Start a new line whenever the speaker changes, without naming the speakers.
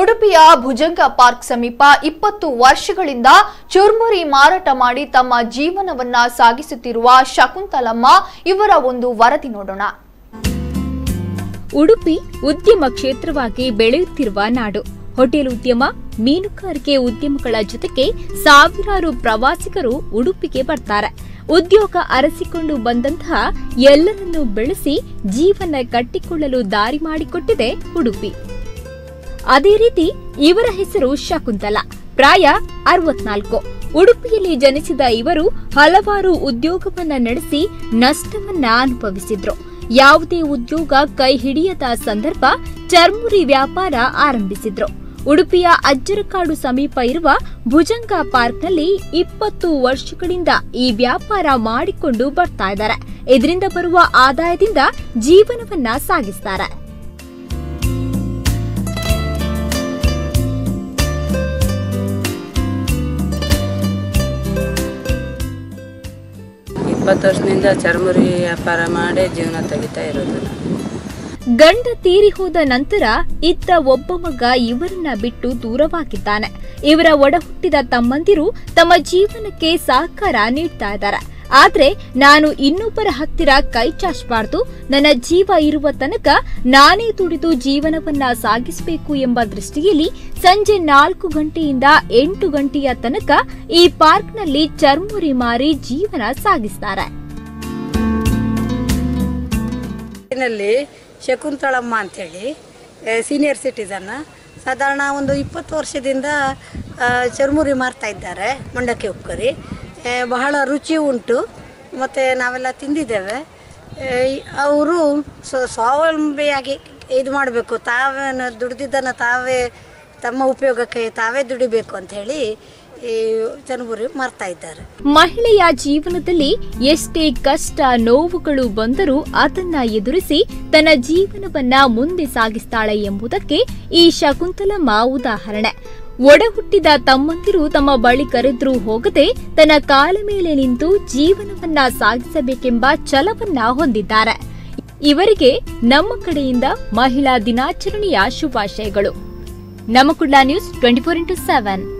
ಉಡುಪಿಯ ಭುಜಂಗ ಪಾರ್ಕ್ ಸಮೀಪ ಇಪ್ಪತ್ತು ವರ್ಷಗಳಿಂದ ಚುರ್ಮುರಿ ಮಾರಾಟ ಮಾಡಿ ತಮ್ಮ ಜೀವನವನ್ನ ಸಾಗಿಸುತ್ತಿರುವ ಶಕುಂತಲಮ್ಮ ಇವರ ಒಂದು ವರದಿ ನೋಡೋಣ.
ಉಡುಪಿ ಉದ್ಯಮ ಕ್ಷೇತ್ರವಾಗಿ ಬೆಳೆಯುತ್ತಿರುವ ನಾಡು. ಹೋಟೆಲ್ ಉದ್ಯಮ ಮೀನುಗಾರಿಕೆ ಉದ್ಯಮಗಳ ಜೊತೆಗೆ ಸಾವಿರಾರು ಪ್ರವಾಸಿಗರು ಉಡುಪಿಗೆ ಬರ್ತಾರೆ. ಉದ್ಯೋಗ ಅರಸಿಕೊಂಡು ಬಂದಂತಹ ಎಲ್ಲರನ್ನೂ ಬೆಳೆಸಿ ಜೀವನ ಕಟ್ಟಿಕೊಳ್ಳಲು ದಾರಿ ಮಾಡಿಕೊಟ್ಟಿದೆ ಉಡುಪಿ. ಅದೇ ರೀತಿ ಇವರ ಹೆಸರು ಶಕುಂತಲ, ಪ್ರಾಯ ಅರವತ್ನಾಲ್ಕು. ಉಡುಪಿಯಲ್ಲಿ ಜನಿಸಿದ ಇವರು ಹಲವಾರು ಉದ್ಯೋಗವನ್ನ ನಡೆಸಿ ನಷ್ಟವನ್ನ ಅನುಭವಿಸಿದ್ರು. ಯಾವುದೇ ಉದ್ಯೋಗ ಕೈ ಹಿಡಿಯದ ಸಂದರ್ಭ ಚರ್ಮುರಿ ವ್ಯಾಪಾರ ಆರಂಭಿಸಿದ್ರು. ಉಡುಪಿಯ ಅಜ್ಜರಕಾಡು ಸಮೀಪ ಇರುವ ಭುಜಂಗ ಪಾರ್ಕ್ನಲ್ಲಿ ಇಪ್ಪತ್ತು ವರ್ಷಗಳಿಂದ ಈ ವ್ಯಾಪಾರ ಮಾಡಿಕೊಂಡು ಬರ್ತಾ ಇದ್ದಾರೆ. ಇದರಿಂದ ಬರುವ ಆದಾಯದಿಂದ ಜೀವನವನ್ನ ಸಾಗಿಸ್ತಾರೆ.
ಇಪ್ಪತ್ತು ವರ್ಷದಿಂದ ಚರ್ಮುರಿ ವ್ಯಾಪಾರ ಮಾಡಿ ಜೀವನ ತೆಗಿತಾ ಇರೋದು
ಗಂಡ ತೀರಿ ಹೋದ ನಂತರ ಇದ್ದ ಒಬ್ಬ ಮಗ ಇವರನ್ನ ಬಿಟ್ಟು ದೂರವಾಗಿದ್ದಾನೆ. ಇವರ ಒಡಹುಟ್ಟಿದ ತಮ್ಮಂದಿರು ತಮ್ಮ ಜೀವನಕ್ಕೆ ಸಹಕಾರ ನೀಡ್ತಾ ಇದ್ದಾರೆ. ಆದ್ರೆ ನಾನು ಇನ್ನೊಬ್ಬರ ಹತ್ತಿರ ಕೈ ಚಾಚಬಾರ್ದು ನನ್ನ ಜೀವ ಇರುವ ತನಕ ನಾನೇ ದುಡಿದು ಜೀವನವನ್ನ ಸಾಗಿಸಬೇಕು ಎಂಬ ದೃಷ್ಟಿಯಲ್ಲಿ ಸಂಜೆ ನಾಲ್ಕು ಗಂಟೆಯಿಂದ ಎಂಟು ಗಂಟೆಯ ತನಕ ಈ ಪಾರ್ಕ್ನಲ್ಲಿ ಚರ್ಮುರಿ ಮಾರಿ ಜೀವನ ಸಾಗಿಸ್ತಾರೆ.
ಶಕುಂತಳಮ್ಮ ಅಂತೇಳಿ ಸೀನಿಯರ್ ಸಿಟಿಸನ್ ಸಾಧಾರಣ ಒಂದು ಇಪ್ಪತ್ತು ವರ್ಷದಿಂದ ಚರ್ಮುರಿ ಮಾರ್ತಾ ಇದ್ದಾರೆ, ಮಂಡಕ್ಕಿ ಉಪ್ಕರಿ ಬಹಳ ರುಚಿ ಉಂಟು. ಮತ್ತು ನಾವೆಲ್ಲ ತಿಂದಿದ್ದೇವೆ. ಅವರು ಸ್ವಾವಲಂಬಿಯಾಗಿ ಇದು ಮಾಡಬೇಕು. ತಾವೇ ದುಡ್ದಿದ್ದನ್ನು ತಾವೇ ತಮ್ಮ ಉಪಯೋಗಕ್ಕೆ ತಾವೇ ದುಡಿಬೇಕು ಅಂತ ಹೇಳಿ ಇದ್ದಾರೆ.
ಮಹಿಳೆಯ ಜೀವನದಲ್ಲಿ ಎಷ್ಟೇ ಕಷ್ಟ, ನೋವುಗಳು ಬಂದರೂ ಅದನ್ನ ಎದುರಿಸಿ ತನ್ನ ಜೀವನವನ್ನ ಮುಂದೆ ಸಾಗಿಸ್ತಾಳೆ ಎಂಬುದಕ್ಕೆ ಈ ಶಕುಂತಲಮ್ಮ ಉದಾಹರಣೆ. ಒಡ ಹುಟ್ಟಿದ ತಮ್ಮಂದಿರು ತಮ್ಮ ಬಳಿ ಕರೆದ್ರೂ ಹೋಗದೆ ತನ್ನ ಕಾಲ ಮೇಲೆ ನಿಂತು ಜೀವನವನ್ನ ಸಾಗಿಸಬೇಕೆಂಬ ಛಲವನ್ನ ಹೊಂದಿದ್ದಾರೆ. ಇವರಿಗೆ ನಮ್ಮ ಕಡೆಯಿಂದ ಮಹಿಳಾ ದಿನಾಚರಣೆಯ ಶುಭಾಶಯಗಳು. Namma Kudla news twenty four into seven.